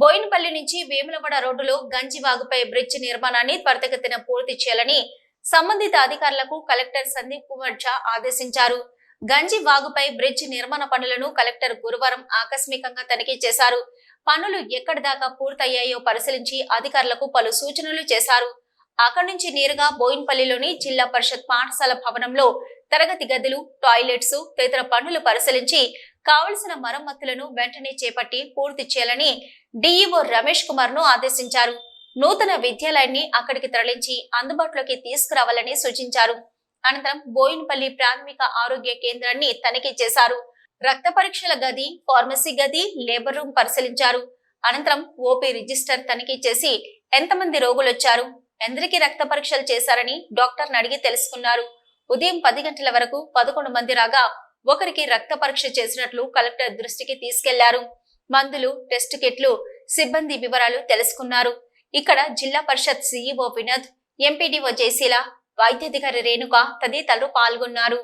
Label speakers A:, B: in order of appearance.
A: బోయినపల్లి నుంచి వేములవాడ రోడ్డులో గంజివాగుపై బ్రిడ్జ్ నిర్మాణాన్ని త్వరితగతిన పూర్తి చేయాలని సంబంధిత అధికారులకు కలెక్టర్ సందీప్ కుమార్ ఝా ఆదేశించారు. గంజి వాగుపై బ్రిడ్జ్ నిర్మాణ పనులను కలెక్టర్ గురువారం ఆకస్మికంగా తనిఖీ చేశారు. పనులు ఎక్కడి దాకా పూర్తయ్యాయో పరిశీలించి అధికారులకు పలు సూచనలు చేశారు. అక్కడి నుంచి నేరుగా బోయిన్పల్లిలోని జిల్లా పరిషత్ పాఠశాల భవనంలో తరగతి గదులు టాయిలెట్స్ తదితర పనులు పరిశీలించి కావలసిన మరమ్మతులను వెంటనే చేపట్టి పూర్తి చేయాలని డిఇఓ రమేష్ కుమార్ను ఆదేశించారు. నూతన విద్యాలయాన్ని అక్కడికి తరలించి అందుబాటులోకి తీసుకురావాలని సూచించారు. అనంతరం బోయినపల్లి ప్రాథమిక ఆరోగ్య కేంద్రాన్ని తనిఖీ చేశారు. రక్త పరీక్షల గది ఫార్మసీ గది లేబర్ రూమ్ పరిశీలించారు. అనంతరం ఓపీ రిజిస్టర్ తనిఖీ చేసి ఎంతమంది రోగులు వచ్చారు ఎందరికీ రక్త పరీక్షలు చేశారని డాక్టర్ అడిగి తెలుసుకున్నారు. ఉదయం పది గంటల వరకు పదకొండు మంది రాగా ఒకరికి రక్త పరీక్ష చేసినట్లు కలెక్టర్ దృష్టికి తీసుకెళ్ళారు. మందులు టెస్ట్ కిట్లు సిబ్బంది వివరాలు తెలుసుకున్నారు. ఇక్కడ జిల్లా పరిషత్ సిఇఓ వినోద్ ఎంపీడీఓ జయశీల వైద్యాధికారి రేణుక తదితరులు పాల్గొన్నారు.